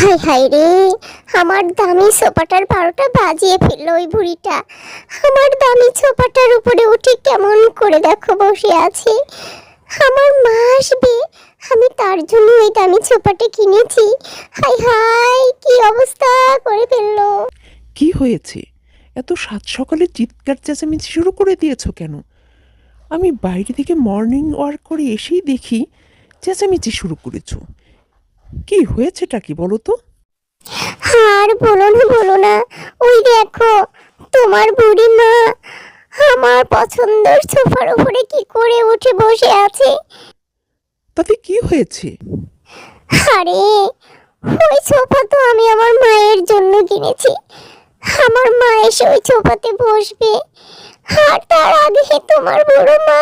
High high রে, আমার দামি সোফাটার বারোটা বাজিয়ে ফেলল ওই বুড়িটা আমার দামি সোফাটার উপরে উঠে কেমন করে দেখো বসে আছে। আমার মা আসবে, আমি তার জন্য ওই দামি সোফাটা কিনেছি। হাই হাই, কি অবস্থা করে ফেলল? কি হয়েছে? এত সাত সকালে চিৎকার চেঁচামেচি শুরু করে দিয়েছ কেন? আমি বাইরে থেকে মর্নিং ওয়ার্ক করে এসেই দেখি চেঁচামেচি শুরু করেছ। কি হয়েছেটা কি বলো তো? আর বলো না বলো না। ওই দেখো তোমার বুড়ি মা আমার পছন্দের সোফার উপরে কি করে উঠে বসে আছে? তাতে কি হয়েছে? আরে ওই সোফা তো আমি আমার মায়ের জন্য কিনেছি। আমার মা এসে ওই সোফাতে বসবে। আর তার আগে তোমার বড় মা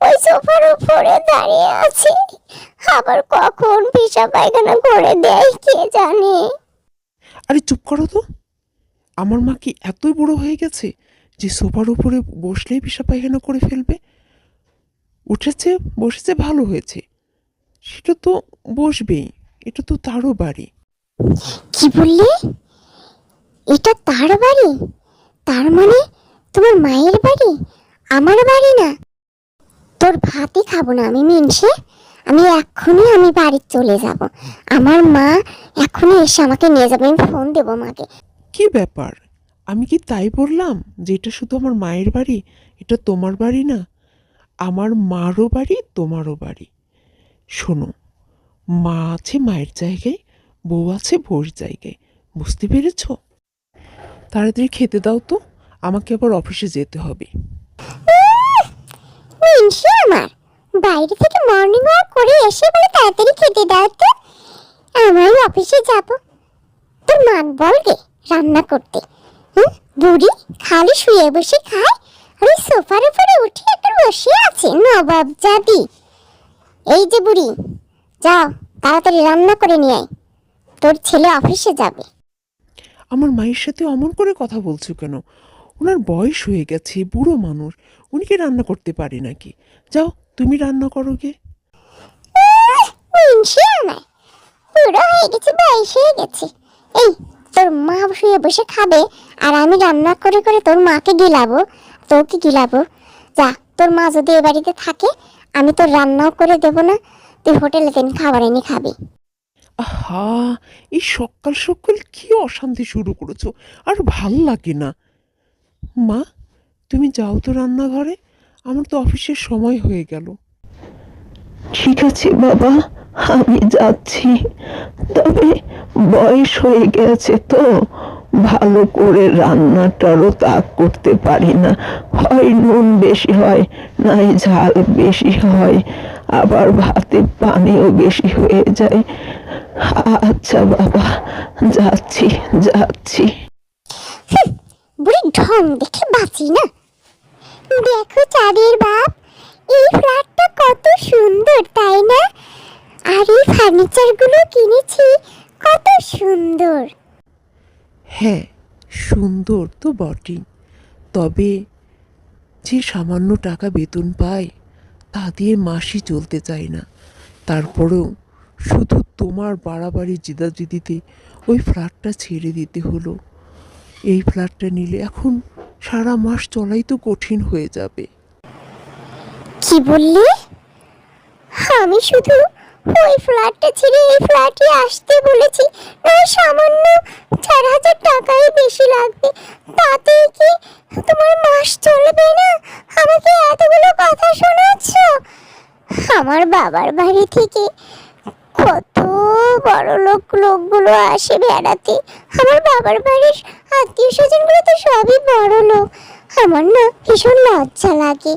ওই সোফার উপরে দাঁড়িয়ে আছে। আবার কখন পিসা পায়খানা করে দেয় কে জানে? আরে চুপ করো তো। আমার মা কি এতই বড় হয়ে গেছে যে সোফার উপরে বসলেই পিসা পায়খানা করে ফেলবে? উঠেছে বসেছে ভালো হয়েছে। সেটা তো বসবেই এটা তো তারও বাড়ি। কি বললে? এটা তার বাড়ি? তার মানে তোমার মায়ের বাড়ি? আমার বাড়ি না? তোর ভাতই খাব না আমি মিনসে। আমি এক্ষুনি আমি বাড়ি চলে যাব। আমার মা এখনই এসে আমাকে নিয়ে যাবে আমি ফোন দেবো মাকে। কি ব্যাপার? আমি কি তাই বললাম যে এটা শুধু আমার মায়ের বাড়ি? এটা তোমার বাড়ি না আমার মারও বাড়ি তোমারও বাড়ি। শোনো মা আছে মায়ের জায়গায় বউ আছে বউর জায়গায়। বুঝতে পেরেছ? তাড়াতাড়ি খেতে দাও তো আমাকে আবার অফিসে যেতে হবে। মিনসে আমার। বাইরে থেকে মর্নিং ওয়াক করে এসে বলে তাড়াতাড়ি খেতে দাও তো। আমার অফিসে যাব। তোর মান বলবে রান্না করতে। হুম? বুড়ি খালি শুয়ে বসে খায় আর ওই সোফার উপরে উঠে একটা বসে আছে নবাব জাদি। এই যে বুড়ি, যাও, তাড়াতাড়ি রান্না করে নিয়ে আয়। তোর ছেলে অফিসে যাবে। আমার মায়ের সাথে অমন করে কথা বলছো কেন? ওনার বয়স হয়ে গেছে বুড়ো মানুষ। উনি কি রান্না করতে পারে নাকি? যাও তুমি রান্না করো গে বুড়ো হয়ে গেছে বয়স হয়ে গেছে। এই তোর মা শুয়ে বসে খাবে আর আমি রান্না করে করে তোর মাকে গিলাবো তোকে গিলাবো। যা তোর মা যদি এ বাড়িতে থাকে আমি তোর রান্নাও করে দেবো না তুই হোটেলে দিন খাবার এনে খাবি। আহা এই সকাল সকাল কি অশান্তি শুরু করেছ আর ভালো লাগে না। মা তুমি যাও তো রান্নাঘরে। আমার তো অফিসের সময় হয়ে গেল। ঠিক আছে বাবা আমি যাচ্ছি। তবে বয়স হয়ে গেছে তো। ভালো করে রান্নাটারও তাক করতে পারি না। হয় নুন বেশি হয় নাই ঝাল বেশি হয়। আবার ভাতে পানিও বেশি হয়ে যায়। আচ্ছা বাবা যাচ্ছি যাচ্ছি। বুড়ি ঢং দেখে বাঁচি না। দেখো চাঁদের বাপ, এই ফ্ল্যাটটা কত সুন্দর, তাই না? আর এই ফার্নিচারগুলো কিনেছি, কত সুন্দর। হ্যাঁ সুন্দর তো বটেই। তবে যে সামান্য টাকা বেতন পায় তা দিয়ে মাসি চলতে চায় না। তারপরেও শুধু তোমার বাড়াবাড়ি জিদাজিদিতে ওই ফ্ল্যাটটা ছেড়ে দিতে হলো। এই ফ্ল্যাটটা নিলে এখন সারা মাস চলাই তো কঠিন হয়ে যাবে। কি বললি? আমি শুধু ওই ফ্ল্যাটটা ছেড়ে এই ফ্ল্যাটে আসতে বলেছি, নয়, সামান্য চার হাজার টাকাই বেশি লাগবে। তাতে কি তোমার মাস চলবে না? আমাকে এতগুলো কথা শোনাচ্ছ? আমার বাবার বাড়ি থেকে বড় লোক, লোকগুলো আসে বেড়াতে। আমার বাবার বাড়ির আত্মীয় স্বজনগুলো তো সবই বড় লোক। আমার না ভীষণ লজ্জা লাগে।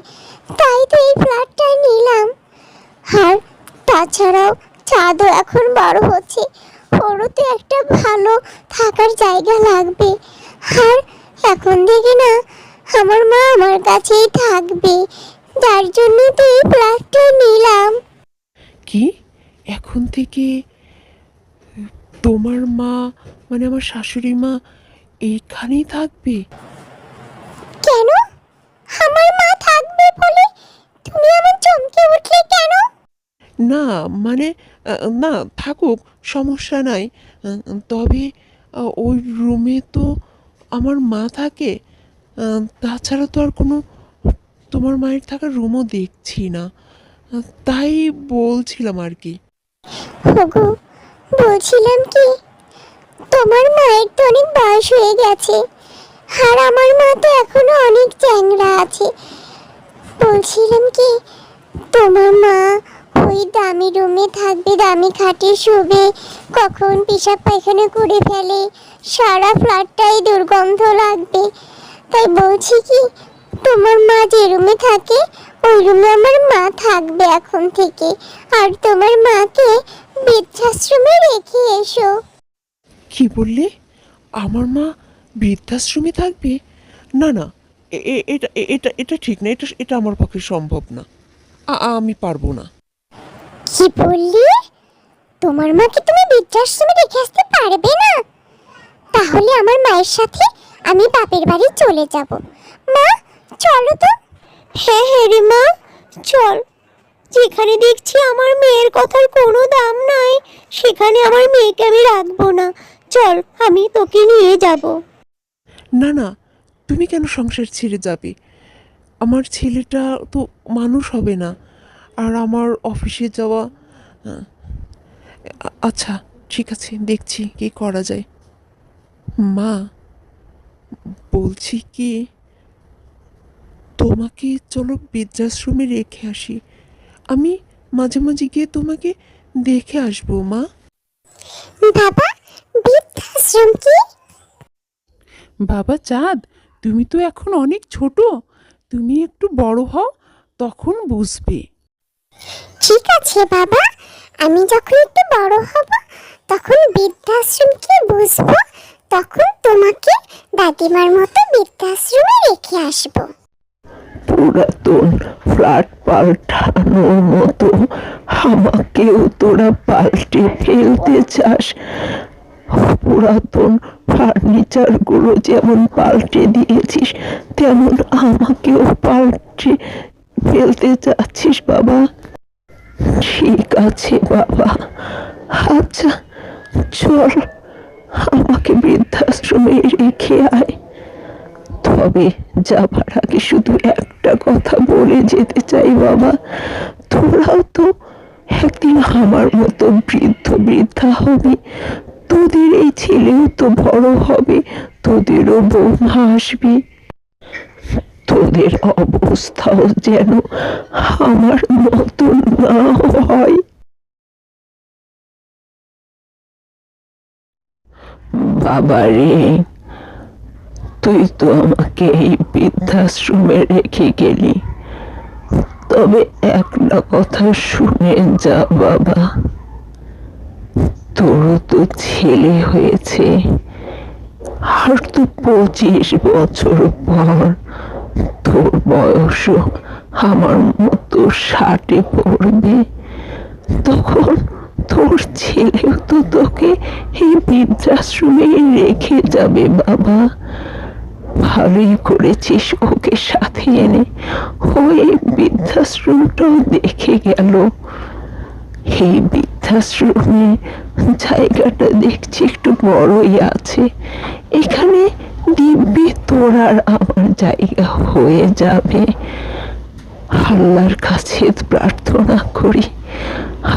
তাই তো এই ফ্ল্যাটটা নিলাম। আর তাছাড়াও চাঁদও এখন বড় হচ্ছে। ওরও তো একটা ভালো থাকার জায়গা লাগবে। আর এখন থেকে না আমার মা আমার কাছেই থাকবে। যার জন্য তো এই ফ্ল্যাটটা নিলাম। কি? এখন থেকে তোমার মা মানে আমার শাশুড়ি মা এইখানেই থাকবে? কেন? আমার মা থাকবে বলে তুমি আমার চমকে উঠলে কেন? না মানে না থাকুক সমস্যা নাই। তবে ওই রুমে তো আমার মা থাকে। তাছাড়া তো আর কোনো তোমার মায়ের থাকার রুমও দেখছি না। তাই বলছিলাম আর কি। বলছিলাম কি? তোমার মায়ের তো অনেক বয়স হয়ে গেছে, আর আমার মা তো এখনও অনেক চ্যাংরা আছে। বলছিলাম কি, তোমার মা ওই দামি রুমে থাকবে, দামি খাটে শুবে, কখন পেশাব পায়খানা করে ফেলে, সারা ফ্ল্যাটটাই দুর্গন্ধ লাগবে। তাই বলছি কি, তোমার মা যে রুমে থাকে, ওই রুমে আমার মা থাকবে এখন থেকে, আর তোমার মাকে বৃদ্ধাশ্রমে রেখে এসো। কি বললে? আমার মা বৃদ্ধাশ্রমে থাকবে? না না এটা এটা এটা ঠিক না এটা এটা আমার পক্ষে সম্ভব না। আ- আমি পারব না। কি বললি? তোমার মাকে তুমি বৃদ্ধাশ্রমে রেখে আসতে পারবে না? তাহলে আমার মায়ের সাথে আমি বাপের বাড়ি চলে যাব। মা চলো তো। হ্যাঁ হ্যাঁ রে মা চল। যেখানে দেখছি আমার মেয়ের কথার কোনো দাম নাই, সেখানে আমার মেয়েকে আমি রাখব না। চল, আমি তোকে নিয়ে যাব। না না, তুমি কেন সংসার ছেড়ে যাবে? আমার ছেলেটা তো মানুষ হবে না, আর আমার অফিসে যাওয়া আচ্ছা ঠিক আছে, দেখছি কি করা যায়। মা, বলছি কি, তোমাকে চলো বৃদ্ধাশ্রমে রেখে আসি। আমি মাঝে মাঝে গিয়ে তোমাকে দেখে আসব মা। বাবা বৃদ্ধাশ্রম কি? বাবা চাঁদ তুমি তো এখন অনেক ছোট। তুমি একটু বড় হও তখন বুঝবে। ঠিক আছে বাবা। আমি যখন একটু বড় হব তখন বৃদ্ধাশ্রম কি বুঝব? তখন তোমাকে দাদিমার মতো বৃদ্ধাশ্রমে রেখে আসব। পুরাতন ফ্ল্যাট পাল্টানোর মতো আমাকেও তোরা পাল্টে ফেলতে চাস। পুরাতন ফার্নিচারগুলো যেমন পাল্টে দিয়েছিস, তেমন আমাকেও পাল্টে ফেলতে চাচ্ছিস বাবা। ঠিক আছে বাবা। আচ্ছা চল, আমাকে বৃদ্ধাশ্রমে রেখে আয়। তবে যাবার আগে শুধু একটা কথা বলে যেতে চাই, বাবা। তোরাও তো একদিন আমার মতো বৃদ্ধ বৃদ্ধা হবে। তোদের এই ছেলেও তো বড় হবে। তোদেরও বৌমা আসবে। তোদের অবস্থাও যেন আমার মতন না হয়। বাবারে তুই তো আমাকে এই বৃদ্ধাশ্রমে রেখে গেলি। তবে একটা কথা শুনে যা, বাবা। তোরও তো ছেলে হয়েছে। আর তো পঁচিশ বছর পর তোর বয়সও আমার মতো ষাটে পড়বে। তখন তোর ছেলেও তো তোকে এই বৃদ্ধাশ্রমে রেখে যাবে, বাবা। ভালোই করেছিস ওকে সাথে এনে। ও এই বৃদ্ধাশ্রমটাও দেখে গেল। এই বৃদ্ধাশ্রমে জায়গাটা দেখছি একটু বড়ই আছে। এখানে দিব্যি তোর আর আমার জায়গা হয়ে যাবে। আল্লাহর কাছে প্রার্থনা করি,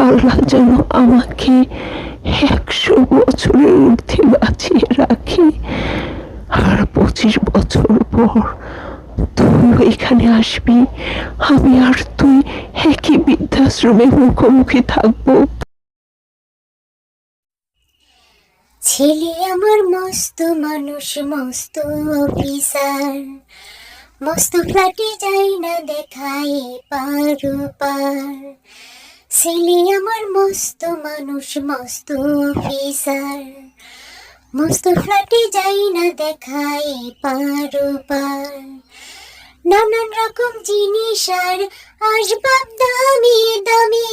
আল্লাহ যেন আমাকে একশো বছরের ঊর্ধ্বে বাঁচিয়ে রাখে। আর পঁচিশ বছর পর তুই এখানে আসবি, আমি আর তুই একই বৃদ্ধাশ্রমে মুখোমুখি থাকব। ছেলে আমার মস্ত মানুষ, মস্ত অফিসার। মস্ত ফ্ল্যাটে যাই না দেখাই পারু পার। ছেলে আমার মস্ত মানুষ, মস্ত অফিসার। মস্ত ফ্ল্যাটে যাই না দেখাই পারু পার। নানান রকম জিনিস আর আসবাব দামি দামি।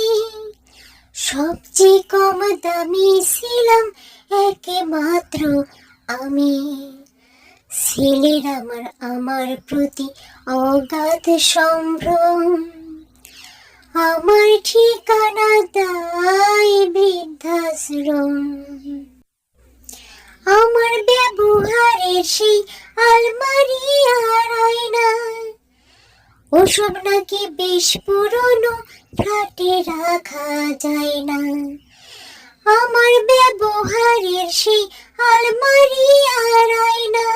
সবচেয়ে কম দামি ছিলাম একমাত্র আমি। ছেলের আমার আমার প্রতি অগাধ সম্ভ্রম। আমার ঠিকানা তাই বৃদ্ধাশ্রম। আমার ব্যবহারের সেই আলমারি আর আয়না। ওসব নাকি বেশ পুরনো, ফ্ল্যাটে রাখা যায় না। আমার ব্যবহারের সেই আলমারি আর আয়না।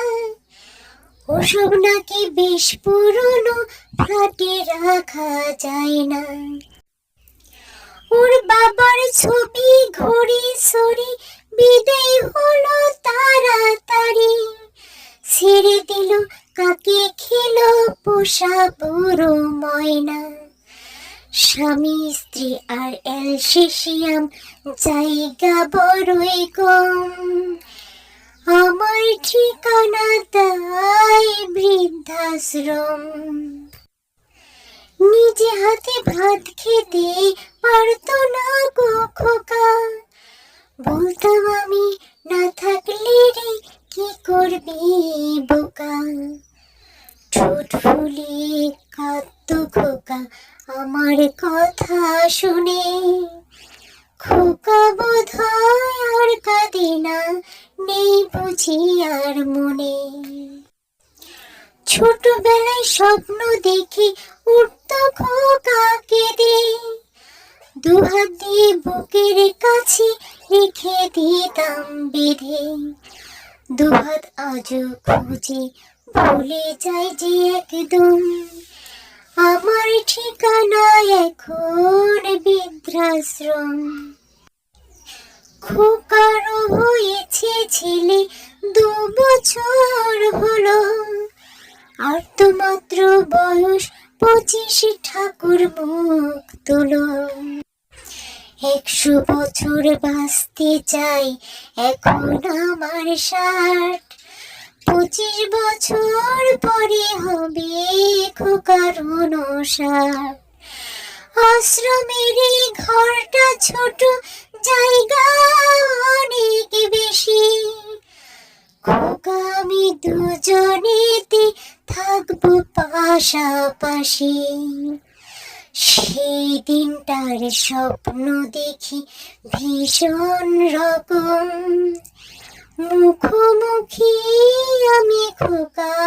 ওসব নাকি বেশ পুরনো, ফ্ল্যাটে রাখা যায় না। ওর বাবার ছবি ঘড়ি সরি বিদায় হলো তাড়াতাড়ি। ছেড়ে দিল, কাকে খেলো পোষা বুড়ো ময়না স্বামী, স্ত্রী আর অ্যালসেশিয়াম জায়গা বড়ই কম। আমার ঠিকানা তাই বৃদ্ধাশ্রম। নিজে হাতে ভাত খেতে পারতো ছোটবেলায় স্বপ্ন দেখে উঠত খোকা কেঁদে দুহাত দিয়ে বুকের কাছে রেখে দিতাম বেঁধে। দুহাত আজও খুঁজে ভুলে যায় যে একদম। আমার ঠিকানা এখন বৃদ্ধাশ্রম। খোকারও হয়েছে ছেলে দু বছর। আর তো বয়স পঁচিশ ঠাকুর মুখ তুলো একশো বছর বাঁচতে চাই এখন আমার ষাট। পঁচিশ বছর পরে হবে খোকার ষাট। আশ্রমের এই ঘরটা ছোট, জায়গা অনেক বেশি। খোকা আমি দুজনেতে থাকব পাশাপাশি। সেই দিনটার স্বপ্ন দেখি ভীষণ রকম। মুখোমুখি আমি খোকার